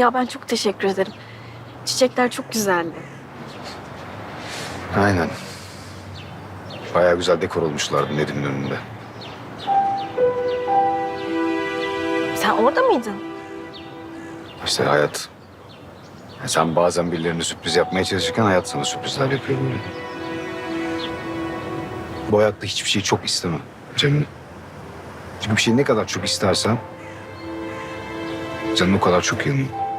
ya ben çok teşekkür ederim. Çiçekler çok güzeldi. Aynen. Bayağı güzel dekor olmuşlardı Nedim'in önünde. Sen orada mıydın? İşte hayat. Ya Sen bazen birilerine sürpriz yapmaya çalışırken hayat sana sürprizler yapıyor böyle. Bu hayatta hiçbir şeyi çok istemem Cemile. Çünkü bir şeyi ne kadar çok istersen... ...canın o kadar çok yanıyor.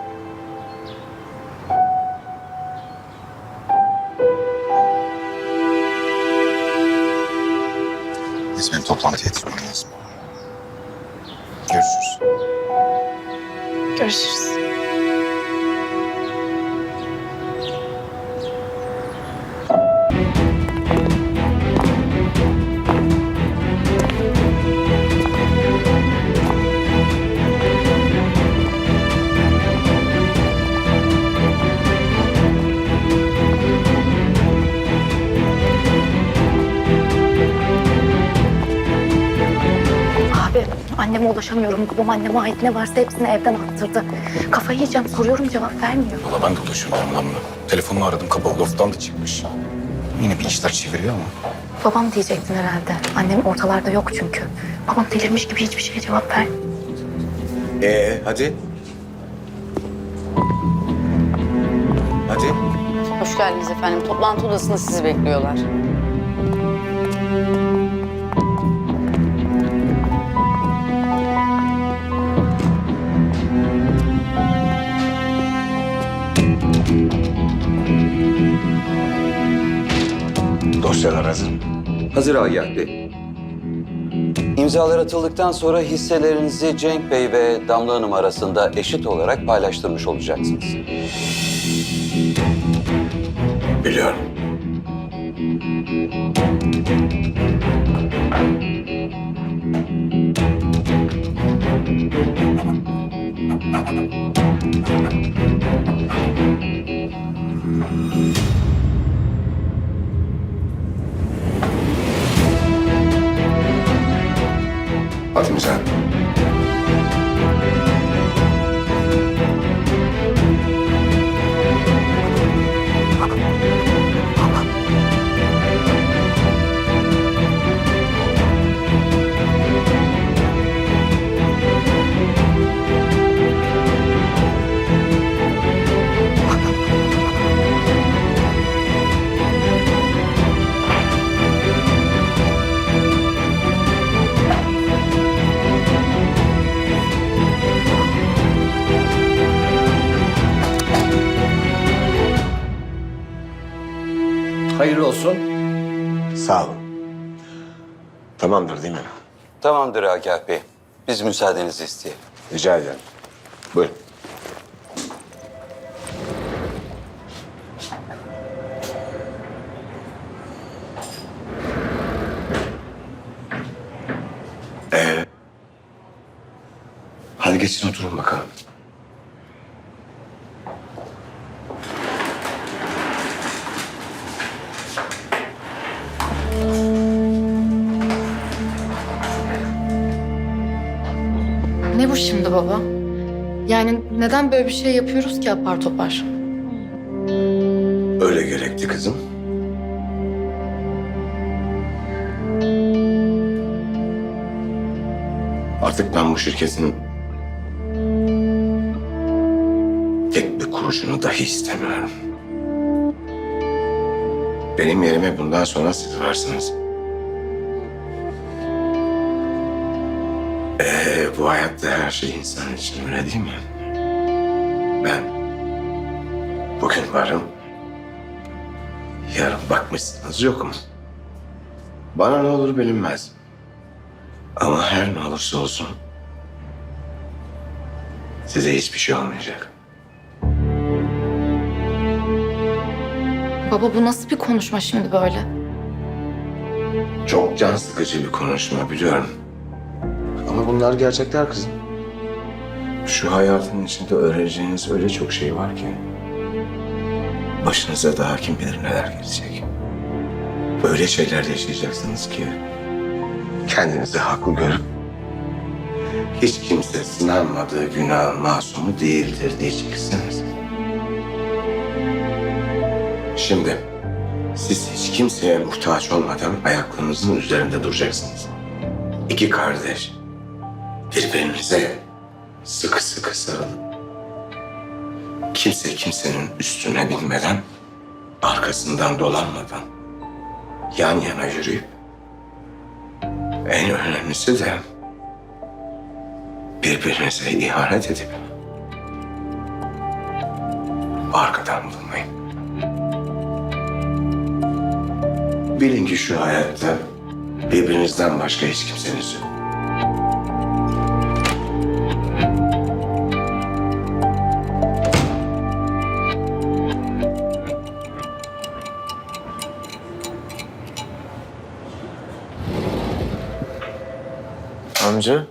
Görüşürüz. Görüşürüz. Ulaşamıyorum. Babam anneme ait ne varsa hepsini evden attırdı. Kafayı yiyeceğim soruyorum cevap vermiyor. Valla ben de ulaşıyorum adamla. Telefonunu aradım kapalı loftan da çıkmış. Yine bir işler çeviriyor ama. Babam diyecektin herhalde. Annem ortalarda yok çünkü. Babam delirmiş gibi hiçbir şeye cevap vermiyor. Ee hadi. Hadi. Hoş geldiniz efendim. Toplantı odasında sizi bekliyorlar. İmzalar hazır mı? Hazır Agah Bey. İmzalar atıldıktan sonra hisselerinizi Cenk Bey ve Damla Hanım arasında eşit olarak paylaştırmış olacaksınız. Biliyorum. İmza. Olsun. Sağ olun. Tamamdır değil mi? Tamamdır Agah Bey. Biz müsaadenizi isteyelim. Rica ederim. Buyurun. Ee, hadi geçin oturun bakalım. Neden böyle bir şey yapıyoruz ki apar topar? Öyle gerekti kızım. Artık ben bu şirketin tek bir kuruşunu dahi istemiyorum. Benim yerime bundan sonra siz varsınız. Ee, bu hayatta her şey insan için öyle değil mi? Ben bugün varım, Yarın bakmışsınız yokum. Bana ne olur bilinmez. Ama her ne olursa olsun size hiçbir şey olmayacak. Baba bu nasıl bir konuşma şimdi böyle? Çok can sıkıcı bir konuşma biliyorum. Ama bunlar gerçekler kızım. Şu hayatın içinde öğreneceğiniz öyle çok şey var ki. Başınıza daha kim bilir neler gelecek. Öyle şeyler yaşayacaksınız ki kendinizi haklı görüp hiç kimse sınanmadığı günah masumu değildir diyeceksiniz. Şimdi siz hiç kimseye muhtaç olmadan ayaklarınızın üzerinde duracaksınız. İki kardeş birbirinize sıkı sıkı sarılın. Kimse kimsenin üstüne binmeden, arkasından dolanmadan yan yana yürüyüp en önemlisi de birbirinize ihanet edip arkadan vurmayın. Bilin ki şu hayatta birbirinizden başka hiç kimseniz yok. Amca.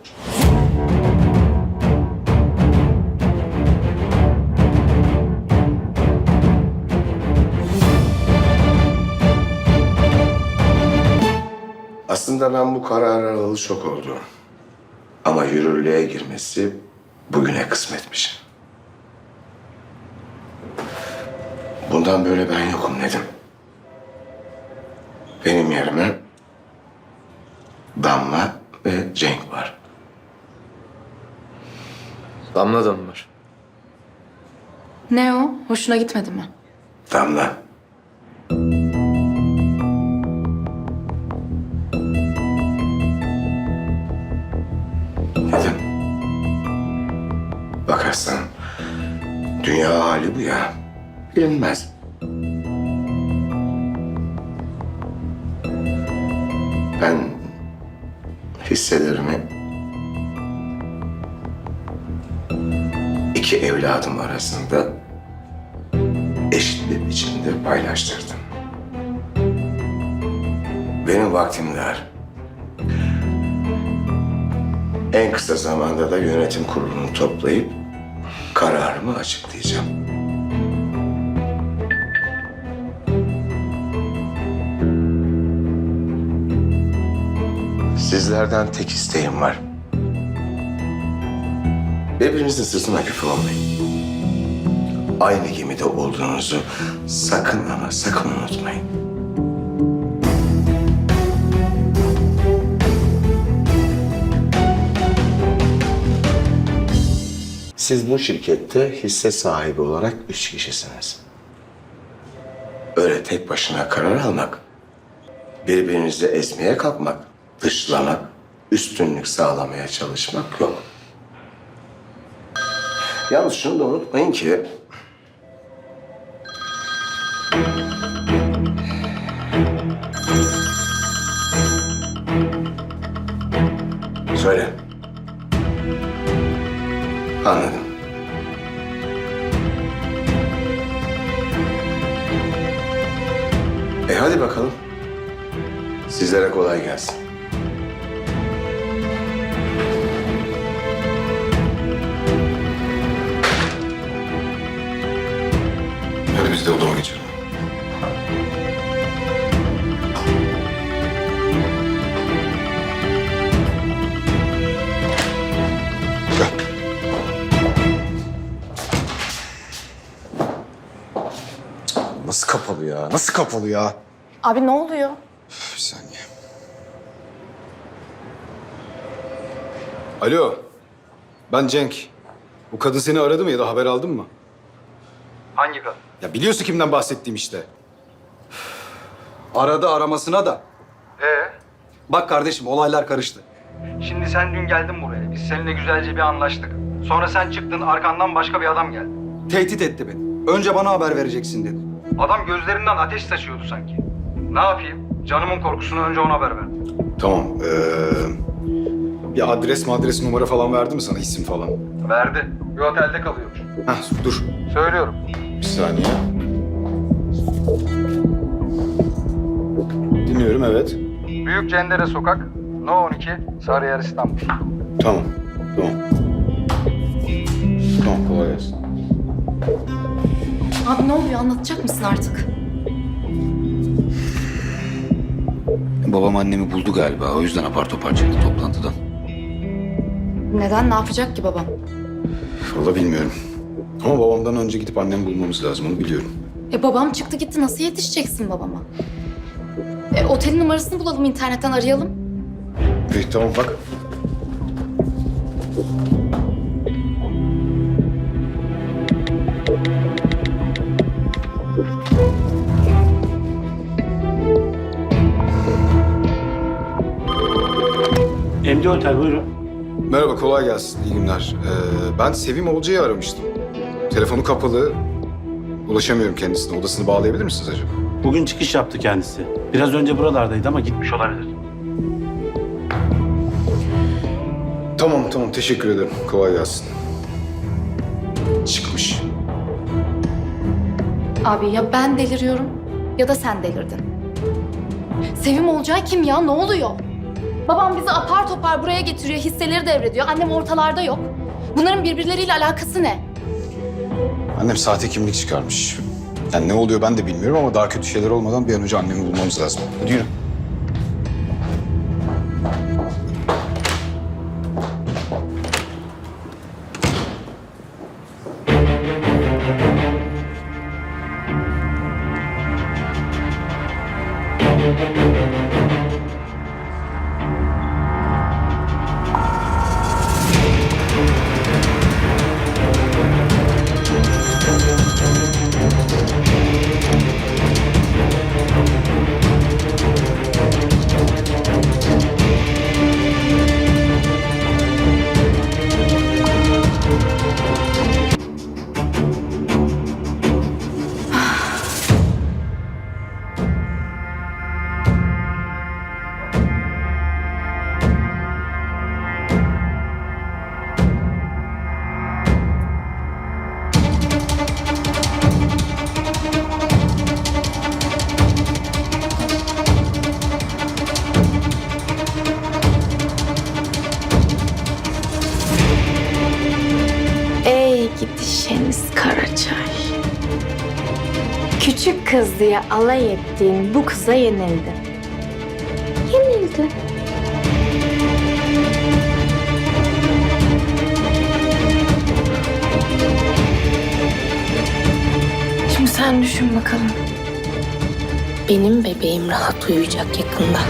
Aslında ben bu kararı alalı çok oldu. Ama yürürlüğe girmesi bugüne kısmetmiş. Bundan böyle ben yokum Nedim. Benim yerime Damla ve Cenk var. Damla da mı var? Ne o? Hoşuna gitmedi mi? Damla. Nedim. Bakarsan dünya hali bu ya. Bilinmez. Ben hisselerimi iki evladım arasında eşit bir biçimde paylaştırdım. Benim vaktim dar. En kısa zamanda da yönetim kurulunu toplayıp kararımı açıklayacağım. Sizlerden tek isteğim var. Birbirinizin sırtına küfür olmayın. Aynı gemide olduğunuzu sakın ama sakın unutmayın. Siz bu şirkette hisse sahibi olarak üç kişisiniz. Öyle tek başına karar almak, birbirinizi ezmeye kalkmak, dışlamak, üstünlük sağlamaya çalışmak yok. Yalnız şunu da unutmayın ki... Söyle. Anladım. E hadi bakalım. Sizlere kolay gelsin. Kapalı ya? Nasıl kapalı ya? Abi ne oluyor? Bir saniye. Alo. Ben Cenk. Bu kadın seni aradı mı ya da haber aldın mı? Hangi kadın? Ya biliyorsun kimden bahsettiğim işte. Aradı aramasına da. Ee? Bak kardeşim olaylar karıştı. Şimdi sen dün geldin buraya. Biz seninle güzelce bir anlaştık. Sonra sen çıktın arkandan başka bir adam geldi. Tehdit etti beni. Önce bana haber vereceksin dedi. Adam gözlerinden ateş saçıyordu sanki. Ne yapayım? Canımın korkusunu önce ona haber verdim. Tamam. Ee, bir adres madres numara falan verdi mi sana isim falan? Verdi. Bir otelde kalıyormuş. Heh, dur. Söylüyorum. Bir saniye. Dinliyorum evet. Büyük Cendere Sokak, No 12, Sarıyer İstanbul. Tamam. Tamam. Tamam kolay gelsin. Abi ne oluyor anlatacak mısın artık? Babam annemi buldu galiba. O yüzden apar topar çıktı toplantıdan. Neden ne yapacak ki babam? Vallahi bilmiyorum. Ama babamdan önce gidip annemi bulmamız lazım onu biliyorum. E babam çıktı gitti nasıl yetişeceksin babama? E, otelin numarasını bulalım internetten arayalım. İyi tamam bak. Otel buyurun. Merhaba kolay gelsin. İyi günler. Ee, ben Sevim Olcay'ı aramıştım. Telefonu kapalı. Ulaşamıyorum kendisine. Odasını bağlayabilir misiniz acaba? Bugün çıkış yaptı kendisi. Biraz önce buralardaydı ama gitmiş olabilir. Tamam tamam teşekkür ederim. Kolay gelsin. Çıkmış. Abi ya ben deliriyorum ya da sen delirdin. Sevim olacağı kim ya ne oluyor? Babam bizi apar topar buraya getiriyor hisseleri devrediyor. Annem ortalarda yok. Bunların birbirleriyle alakası ne? Annem sahte kimlik çıkarmış. Yani ne oluyor ben de bilmiyorum ama daha kötü şeyler olmadan bir an önce annemi bulmamız lazım. Hadi yürü. Deniz Karaçay. Küçük kız diye alay ettiğin bu kıza yenildi. Yenildi. Şimdi sen düşün bakalım. Benim bebeğim rahat uyuyacak yakında.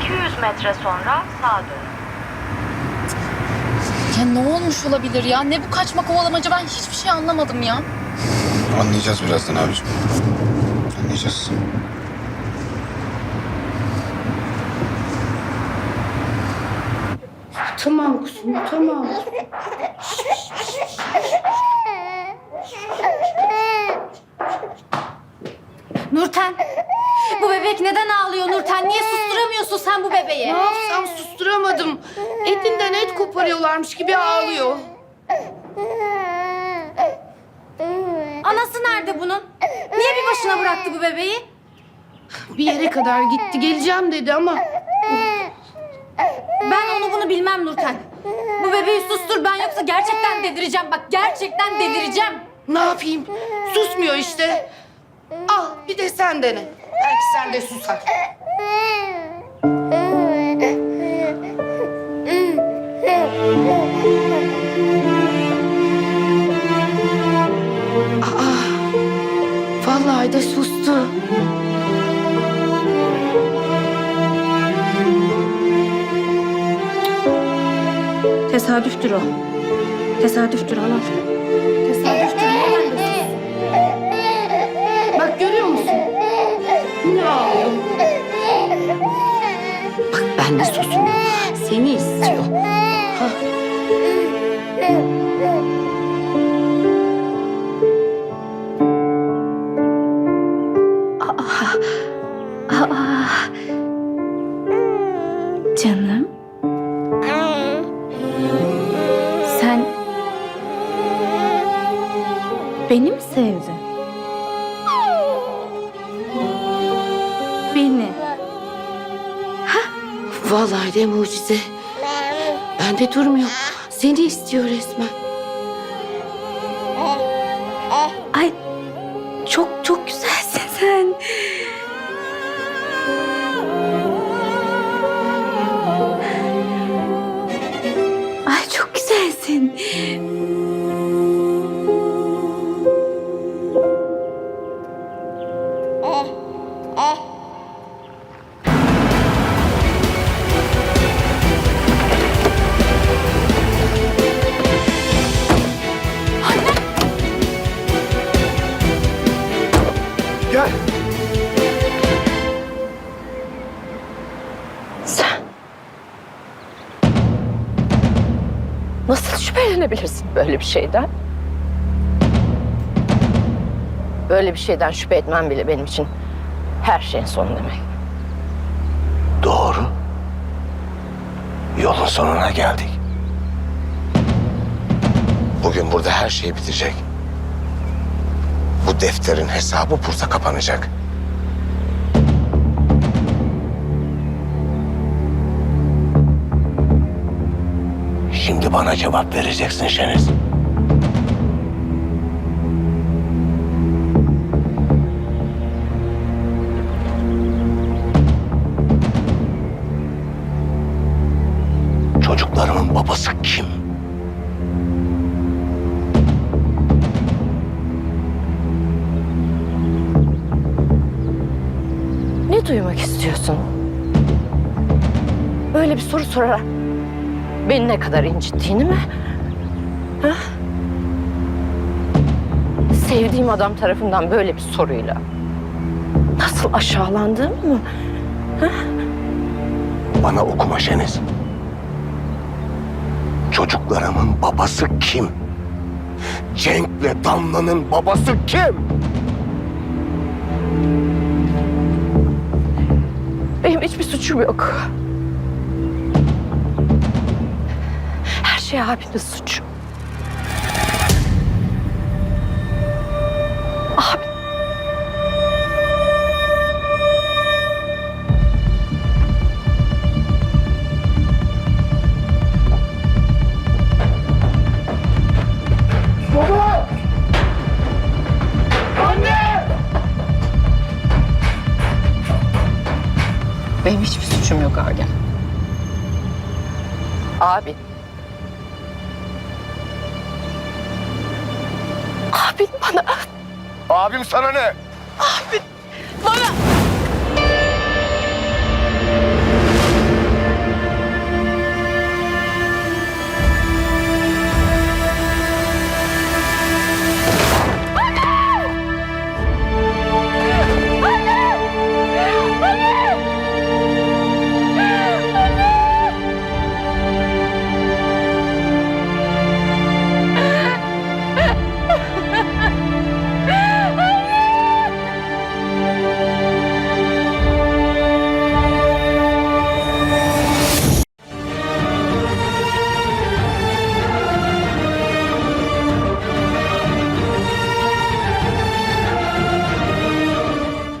200 metre sonra sağa dönün. Ya ne olmuş olabilir ya? Ne bu kaçma kovalamaca ben hiçbir şey anlamadım ya. Anlayacağız birazdan abiciğim. Anlayacağız. Tamam kuzum tamam. Nurten! Bu bebek neden ağlıyor Nurten? Niye susturamıyorsun sen bu bebeği? Ne yapsam susturamadım. Etinden et koparıyorlarmış gibi ağlıyor. Anası nerede bunun? Niye bir başına bıraktı bu bebeği? Bir yere kadar gitti geleceğim dedi ama Ben onu bunu bilmem Nurten. Bu bebeği sustur ben yoksa gerçekten delireceğim. Bak gerçekten delireceğim. ne yapayım? Susmuyor işte. Al bir de sen dene. Belki sen de susar. Aa, vallahi de sustu. Tesadüftür o. Tesadüftür Allah. Ben de. Seni istiyor. De mucize. Ben de durmuyor. Seni istiyor resmen. Ay çok çok güzelsin sen. Ay çok güzelsin. Böyle bir şeyden? Böyle bir şeyden şüphe etmem bile benim için her şeyin sonu demek. Doğru. Yolun sonuna geldik. Bugün burada her şey bitecek. Bu defterin hesabı burada kapanacak. Şimdi bana cevap vereceksin Şeniz. Babası kim? Ne duymak istiyorsun? Böyle bir soru sorarak beni ne kadar incittiğini mi? Ha? Sevdiğim adam tarafından böyle bir soruyla nasıl aşağılandığımı mı? Bana okuma Şeniz. Çocuklarımın babası kim? Cenk'le Damla'nın babası kim? Benim hiçbir suçum yok. Her şey abinin suçu. Agah. Abi. Abin bana Abim sana ne?